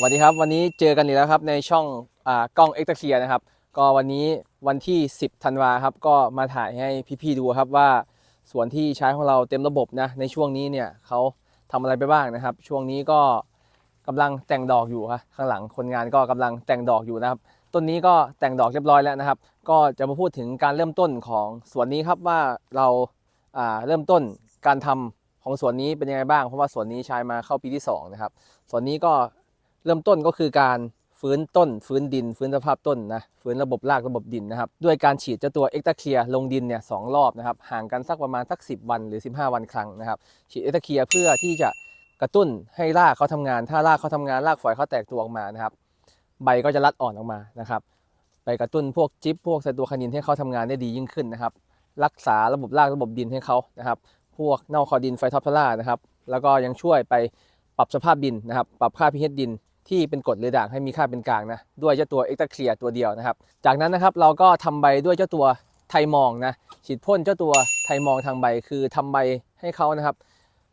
สวัสดีครับวันนี้เจอกันอีกแล้วครับในช่องอ่ากล้องเอ็กซ์เคียนะครับ ก็วันนี้วันที่ 10ธันวาครับก็มาถ่ายให้พี่ๆดูครับว่าสวนที่ใช้ของเราเต็มระบบนะในช่วงนี้เนี่ยเขาทำอะไรไปบ้างนะครับ ช่วงนี้ก็กำลังแต่งดอกอยู่ครับข้างหลังคนงานก็กำลังแต่งดอกอยู่นะครับ ต้นนี้ก็แต่งดอกเรียบร้อยแล้วนะครับ ก็จะมาพูดถึงการเริ่มต้นของสวนนี้ครับว่าเราอ่าเริ่มต้นการทำของสวนนี้เป็นยังไงบ้างเพราะว่าสวนนี้ใช้มาเข้าปีที่สองนะครับสวนนี้ก็ เริ่มต้นก็คือการฟื้นต้น ฟื้นดิน ฟื้นสภาพต้นนะฟื้นระบบรากระบบดินนะครับ ด้วยการฉีดเจ้าตัวเอ็กตาเคลียลงดินเนี่ยสองรอบนะครับห่างกันสักประมาณสัก 10 วันหรือ 15 วันครั้งนะครับฉีดเอ็กตาเคียเพื่อที่จะกระตุ้นให้รากเขาทำงาน ถ้ารากเขาทำงานรากฝอยเขาแตกตัวออกมานะครับ ใบก็จะรัดอ่อนออกมานะครับ ไปกระตุ้นพวกจิ๊บพวกไซโตคานินให้เขาทำงานได้ดียิ่งขึ้นนะครับ รักษาระบบรากระบบดินให้เขานะครับ พวกเน่าคอดินไฟท็อปทาร่านะครับ แล้วก็ยังช่วยไปปรับสภาพดินนะครับ ปรับค่า pH ดิน ที่เป็นกรดหรือด่างให้มีค่าเป็นกลางนะด้วยเจ้าตัวเอ็กซ์ตาเคลียตัวเดียวนะครับ จากนั้นนะครับเราก็ทำใบด้วยเจ้าตัวไทมองนะฉีดพ่นเจ้าตัวไทมองทางใบคือทำใบให้เขานะครับ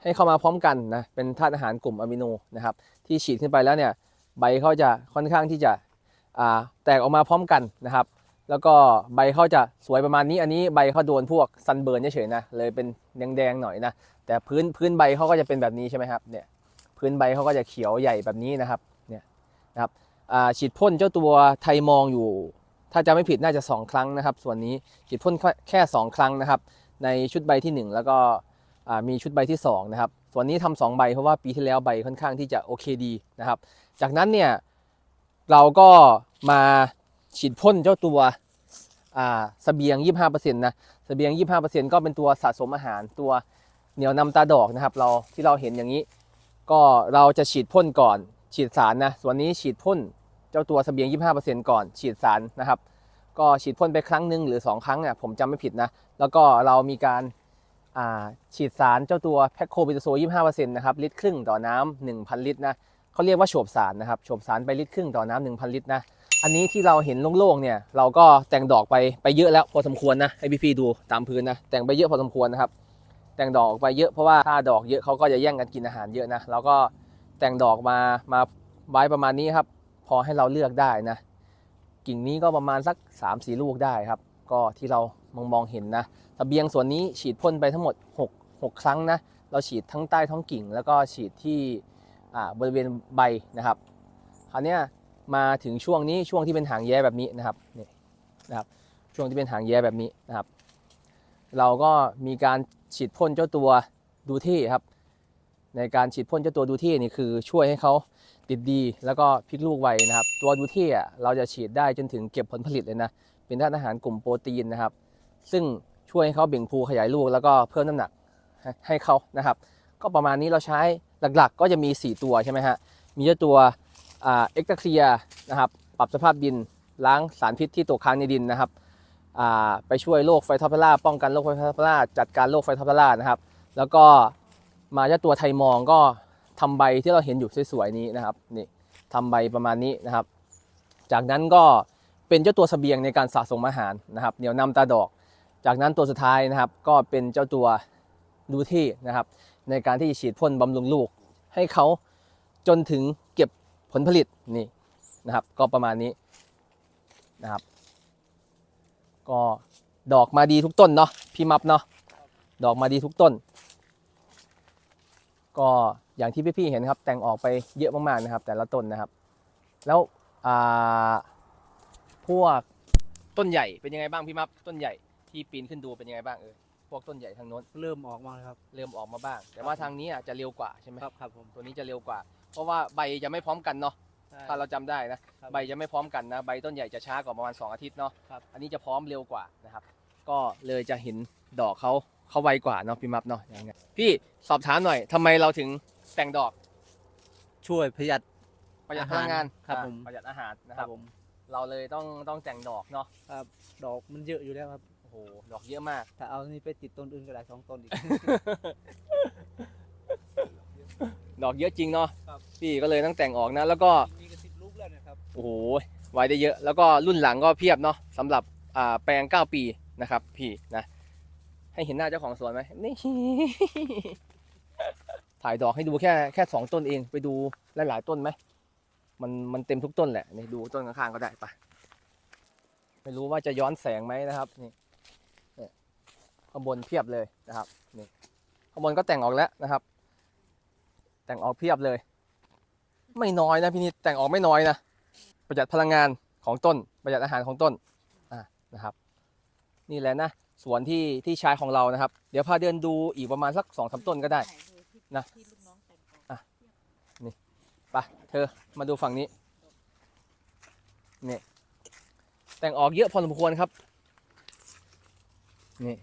ให้เข้ามาพร้อมกันนะเป็นธาตุอาหารกลุ่มอะมิโนนะครับที่ฉีดขึ้นไปแล้วเนี่ยใบเขาจะค่อนข้างที่จะอ่าแตกออกมาพร้อมกันนะครับ แล้วก็ใบเขาจะสวยประมาณนี้อันนี้ใบเขาโดนพวกซันเบิร์นเฉยๆนะเลยเป็นแดงๆหน่อยนะแต่พื้นพื้นใบเขาก็จะเป็นแบบนี้ใช่ไหมครับเนี่ยพื้นใบเขาก็จะเขียวใหญ่แบบนี้นะครับ นะครับฉีดพ่นเจ้าตัวไทยมองอยู่ ถ้าจะไม่ผิดน่าจะ 2 ครั้งนะครับ ส่วนนี้ฉีดพ่นแค่ 2 ครั้งนะครับ ในชุดใบที่ 1 แล้วก็มีชุดใบที่2นะครับส่วนนี้ทำสองใบเพราะว่าปีที่แล้วใบค่อนข้างที่จะโอเคดีนะครับ จากนั้นเนี่ยเราก็มาฉีดพ่นเจ้าตัวอ่าเสบียง 25%นะเบียง 25%ก็เป็นตัวสะสมอาหารตัวเหนียวนำตาดอกนะครับ เราที่เราเห็นอย่างนี้ ก็เราจะฉีดพ่นก่อน ฉีดสารนะส่วนนี้ฉีดพ่นเจ้าตัวสเสบียง 25%ก่อน ฉีดสารนะครับ ก็ฉีดพ่นไปครั้งหนึ่งหรือ 2 ครั้งเนี่ยผมจำไม่ผิดนะ แล้วก็เรามีการาฉีดสารเจ้าตัวแพคโคบิโตโซ 25%นะครับลิตรครึ่งต่อน้ำ1,000 ลิตรนะเขาเรียกว่าโฉบสารนะครับโฉบสารไปลิตรครึ่งต่อน้ำ1,000 ลิตรนะอันนี้ที่เราเห็นโล่งๆเนี่ยเราก็แต่งดอกไปไปเยอะแล้วพอสมควรนะให้พี่ๆดูตามพื้นนะแต่งไปเยอะพอสมควรนะครับแต่งดอกออกไปเยอะเพราะว่าถ้าดอกเยอะเขาก็จะแย่งกันกินอาหารเยอะนะเราก็ แต่งดอกมามาไว้ประมาณนี้ครับ พอให้เราเลือกได้นะ กิ่งนี้ก็ประมาณสัก3ามสี่ลูกได้ครับ ก็ที่เรามองมองเห็นนะตะเบียงส่วนนี้ฉีดพ่นไปทั้งหมด 6 6 ครั้งนะ เราฉีดทั้งใต้ท้องกิ่ง แล้วก็ฉีดที่บริเวณใบนะครับคราวนี้มาถึงช่วงนี้ช่วงที่เป็นหางแย้แบบนี้นะครับนี่นะครับช่วงที่เป็นหางแย้แบบนี้นะครับ เราก็มีการฉีดพ่นเจ้าตัวดูเท่ครับ ในการฉีดพ่นเจ้าตัวดูเท่นี่คือช่วยให้เขาติดดี แล้วก็พลิกลูกไวนะครับ ตัวดูเท่อะเราจะฉีดได้จนถึงเก็บผลผลิตเลยนะ เป็นธาตุอาหารกลุ่มโปรตีนนะครับ ซึ่งช่วยให้เขาเบ่งพูขยายลูกแล้วก็เพิ่มน้ำหนักให้เขานะครับ ก็ประมาณนี้เราใช้หลักๆ ก็จะมี 4 ตัวใช่ไหมฮะ มีเจ้าตัวเอ็กตาเคลียนะครับ ปรับสภาพดิน ล้างสารพิษที่ตกค้างในดินนะครับไปช่วยโรคไฟทอปเปอร่าป้องกันโรคไฟทอปเปอร่าจัดการโรคไฟทอปเปอร่านะครับ แล้วก็ มาเจ้าตัวไทยมองก็ทำใบที่เราเห็นอยู่สวยๆนี้นะครับนี่ทำใบประมาณนี้นะครับ จากนั้นก็เป็นเจ้าตัวเสบียงในการสะสมอาหารนะครับเหนียวนำตาดอก จากนั้นตัวสุดท้ายนะครับ ก็เป็นเจ้าตัวดูที่นะครับ ในการที่ฉีดพ่นบำรุงลูก ให้เขาจนถึงเก็บผลผลิตนี่นะครับ ก็ประมาณนี้นะครับ ก็ดอกมาดีทุกต้นเนาะพี่มับเนาะดอกมาดีทุกต้น ก็อย่างที่พี่ๆเห็นครับ แต่งออกไปเยอะมากๆนะครับ แต่ละต้นนะครับ แล้วอ่าพวกต้นใหญ่เป็นยังไงบ้างพี่มับต้นใหญ่ที่ปีนขึ้นดูเป็นยังไงบ้างเออพวกต้นใหญ่ทางโน้นเริ่มออกมาแล้วครับ เริ่มออกมาบ้าง แต่ว่าทางนี้อะจะเร็วกว่าใช่ไหมครับครับผมตัวนี้จะเร็วกว่า เพราะว่าใบจะไม่พร้อมกันเนาะใช่ถ้าเราจำได้นะครับใบจะไม่พร้อมกันนะใบต้นใหญ่จะช้ากว่าประมาณ 2 อาทิตย์เนาะครับอันนี้จะพร้อมเร็วกว่านะครับ ก็เลยจะเห็นดอกเขาเขาไวกว่าเนาะพี่มับเนาะอย่างเงี้ย พี่สอบถามหน่อยทำไมเราถึงแต่งดอกช่วยประหยัด ประหยัดพลังงานครับอ่าผม ประหยัดอาหารนะคครัรับบผมเราเลยต้องต้องแต่งดอกเนาะครับดอกมันเยอะอยู่แล้วครับ โอ้โหดอกเยอะมาก ถ้าเอานี่ไปติดต้นอื่นก็ได้สองต้นอีก ดอกเยอะจริงเนาะครับ พี่ก็เลยต้องแต่งออกนะ แล้วก็มีกระสิบลูกแล้วนะครับโอ้โหไว้ได้เยอะ แล้วก็รุ่นหลังก็เพียบเนาะสำหรับอ่าแปลง 9 ปีนะครับพี่นะ ให้เห็นหน้าเจ้าของสวนไหมนี่ถ่ายดอกให้ดูแค่แค่สองต้นเองไปดูหลายๆต้นไหมมันมันเต็มทุกต้นแหละนี่ดูต้นข้างๆก็ได้ไปะไม่รู้ว่าจะย้อนแสงไหมนะครับนี่ข้างบนเพียบเลยนะครับนี่ข้างบนก็แต่งออกแล้วนะครับ แต่งออกเพียบเลย ไม่น้อยนะพี่นิดแต่งออกไม่น้อยนะประหยัดพลังงานของต้น ประหยัดอาหารของต้นอะนะครับ นี่แหละนะสวนที่ที่ใช้ของเรานะครับ เดี๋ยวพาเดินดูอีกประมาณสักสองสามต้นก็ได้ นะที่ลูกน้องแต่งออกอะไปเธอมาดูฝั่งนี้นี่แต่งออกเยอะพอสมควรครับ นี่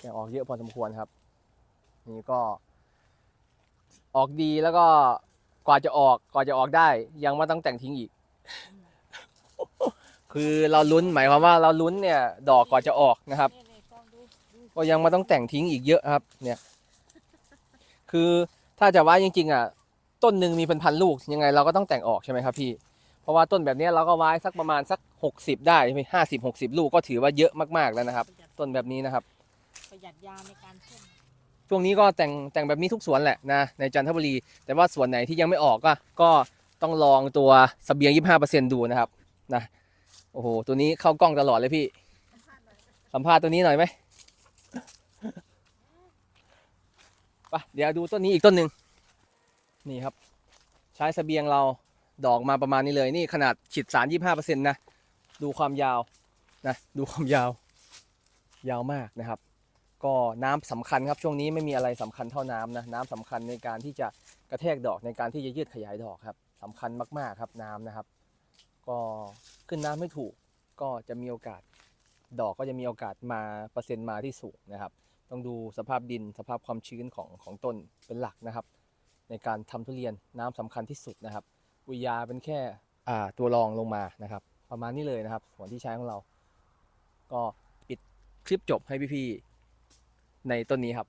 แต่งออกเยอะพอสมควรครับ นี่ก็ ออกดีแล้วก็กว่าจะออกกว่าจะออกได้ ยังไม่ต้องแต่งทิ้งอีก คือเราลุ้นหมายความว่าเราลุ้นเนี่ยดอกกว่าจะออกนะครับเนี่ยเนี่ยกล้องดูดูก็ยังไม่ต้องแต่งทิ้งอีกเยอะครับ เนี่ย คือถ้าจะว่าจริง ๆ อะ ต้นหนึ่งมีเป็นพันลูกยังไงเราก็ต้องแต่งออกใช่ไหมครับพี่เพราะว่าต้นแบบเนี้ยเราก็ไว้สักประมาณสัก 60 ได้ห้าสิบหกสิบลูกก็ถือว่าเยอะมากๆแล้วนะครับประหยัดต้นแบบนี้นะครับประหยัดยาในการพ่นช่วงนี้ก็แต่งแต่งแบบนี้ทุกสวนแหละนะในจันทบุรี แต่ว่าสวนไหนที่ยังไม่ออกก็ก็ต้องลองตัวเสบียง 25%ดูนะครับนะ โอ้โห ตัวนี้เข้ากล้องตลอดเลยพี่ สัมภาษณ์ตัวนี้หน่อยไหมไปเดี๋ยวดูต้นนี้อีกต้นหนึ่งนี่ครับ ใช้สเสบียงเราดอกมาประมาณนี้เลย นี่ขนาดฉีดสาร 25%นะ ดูความยาวนะดูความยาว ยาวมากนะครับ ก็น้ำสำคัญครับช่วงนี้ไม่มีอะไรสำคัญเท่าน้ำนะน้ำสำคัญในการที่จะกระแทกดอกในการที่จะยืดขยายดอกครับสำคัญมากๆครับน้ำนะครับ ก็ขึ้นน้ำไม่ถูกก็จะมีโอกาสดอกก็จะมีโอกาสมาเปอร์เซ็นต์มาที่สูงนะครับ ต้องดูสภาพดินสภาพความชื้นของของต้นเป็นหลักนะครับ ในการทำทุเรียนน้ำสำคัญที่สุดนะครับอุยาเป็นแค่ตัวรองลงมานะครับ ประมาณนี้เลยนะครับส่วนที่ใช้ของเรา ก็ปิดคลิปจบให้พี่ๆในต้นนี้ครับ